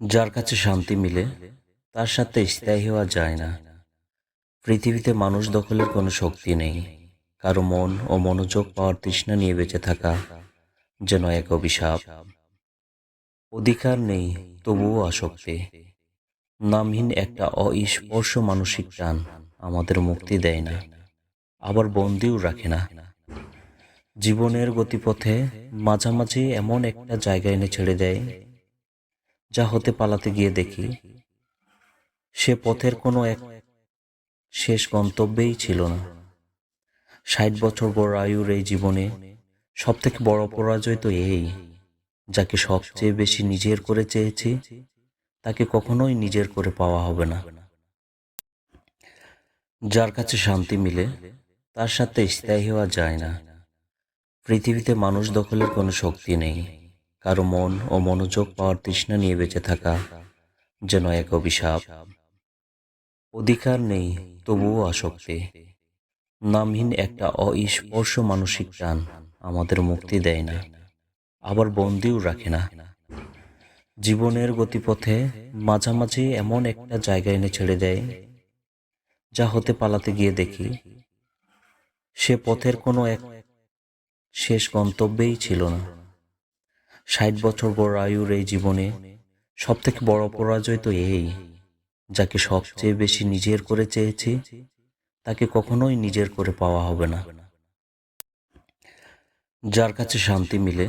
যার কাছে শান্তি মিলে, তার সাথে স্থায়ী হওয়া যায় না। পৃথিবীতে মানুষ দখলের কোনো শক্তি নেই। কারও মন ও মনোযোগ পাওয়ার তৃষ্ণা নিয়ে বেঁচে থাকা যেন এক অভিশাপ। অধিকার নেই, তবুও আসক্তি। নামহীন একটা অস্পর্শ মানসিক টান আমাদের মুক্তি দেয় না, আবার বন্দিও রাখে না। জীবনের গতিপথে মাঝামাঝি এমন একটা জায়গা এনে ছেড়ে দেয় যা হতে পালাতে গিয়ে দেখি, সে পথের কোনো এক শেষ গন্তব্যেই ছিল না। ষাট বছর বড় আয়ুর এই জীবনে সবথেকে বড় পরাজয় তো এই, যাকে সবচেয়ে বেশি নিজের করে চেয়েছি, তাকে কখনোই নিজের করে পাওয়া হবে না। যার কাছে শান্তি মিলে, তার সাথে স্থায়ী হওয়া যায় না। পৃথিবীতে মানুষ দখলের কোনো শক্তি নেই। কারও মন ও মনোযোগ পাওয়ার তৃষ্ণা নিয়ে বেঁচে থাকা যেন এক অভিশাপ। অধিকার নেই, তবুও আসক্তি। নামহীন একটা অস্পর্শ মানসিক টান আমাদের মুক্তি দেয় না, আবার বন্দিও রাখে না। জীবনের গতিপথে মাঝামাঝি এমন একটা জায়গা এনে ছেড়ে দেয়, যা হতে পালাতে গিয়ে দেখি সে পথের কোনো এক শেষ গন্তব্যেই ছিল না। ষাট বছর বড় আয়ুর এই জীবনে সব থেকে বড় পরাজয় তো এই, যাকে সবচেয়ে বেশি নিজের করে চেয়েছি, তাকে কখনোই নিজের করে পাওয়া হবে না। যার কাছে শান্তি মিলে,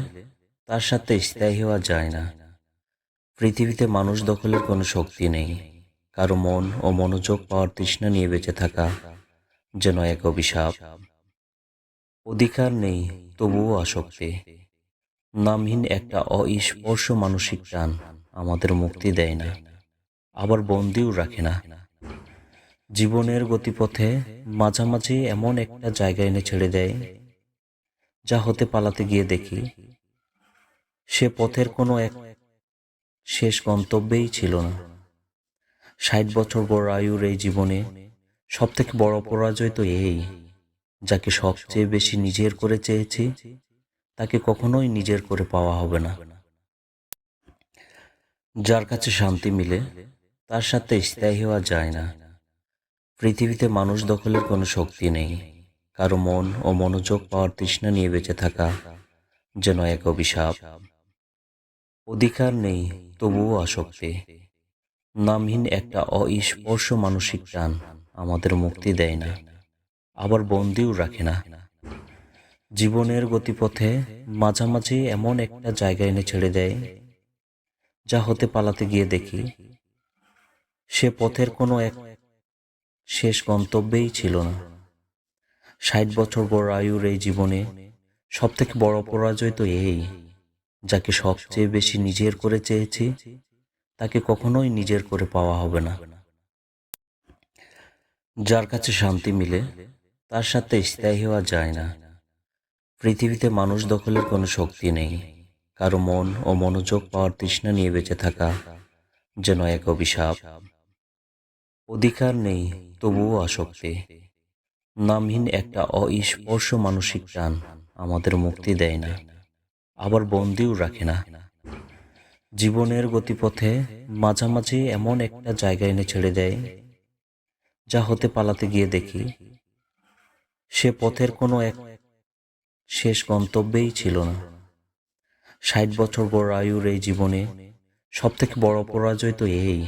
তার সাথে স্থায়ী হওয়া যায় না। পৃথিবীতে মানুষ দখলের কোনো শক্তি নেই। কারও মন ও মনোযোগ পাওয়ার তৃষ্ণা নিয়ে বেঁচে থাকা যেন এক অভিশাপ। অধিকার নেই, তবুও আসক্তি। নামহীন একটা অস্পর্শ মানসিক টান আমাদের মুক্তি দেয় না। আবার বন্দিও রাখে না। জীবনের গতিপথে মাঝামাঝি এমন একটা জায়গা এনে ছেড়ে দেয়, যা হতে পালাতে গিয়ে দেখি সে পথের কোনো এক শেষ গন্তব্যেই ছিল না। ষাট বছর বড় আয়ুর এই জীবনে সব থেকে বড় পরাজয় তো এই, যাকে সবচেয়ে বেশি নিজের করে চেয়েছি তাকে কখনোই নিজের করে পাওয়া হবে না। যার কাছে শান্তি মিলে, তার সাথে স্থায়ী হওয়া যায় না। পৃথিবীতে মানুষ দখলের কোনো শক্তি নেই। কারও মন ও মনোযোগ পাওয়ার তৃষ্ণা নিয়ে বেঁচে থাকা যেন এক অভিশাপ। অধিকার নেই, তবুও আসক্তি। নামহীন একটা অস্পর্শ মানসিক টান আমাদের মুক্তি দেয় না, আবার বন্দিও রাখে না। জীবনের গতিপথে মাঝামাঝি এমন একটা জায়গা এনে ছেড়ে দেয়, যা হতে পালাতে গিয়ে দেখি সে পথের কোনো এক শেষ গন্তব্যেই ছিল না। ষাট বছর বড় আয়ুর এই জীবনে সব থেকে বড় পরাজয় তো এই, যাকে সবচেয়ে বেশি নিজের করে চেয়েছি, তাকে কখনোই নিজের করে পাওয়া হবে না। যার কাছে শান্তি মিলে, তার সাথে স্থায়ী হওয়া যায় না। পৃথিবীতে মানুষ দখলের কোনো শক্তি নেই। কারও মন ও মনোযোগ পাওয়ার তৃষ্ণা নিয়ে বেঁচে থাকা যেন এক অভিশাপ। অধিকার নেই, তবুও আসক্তি। নামহীন একটা অস্পর্শ মানসিক টান আমাদের মুক্তি দেয় না, আবার বন্দিও রাখে না। জীবনের গতিপথে মাঝামাঝি এমন একটা জায়গা এনে ছেড়ে দেয়, যা হতে পালাতে গিয়ে দেখি, সে পথের কোনো এক শেষ গন্তব্যেই ছিল না। ষাট বছর বড় আয়ুর এই জীবনে সবথেকে বড় পরাজয় তো এই।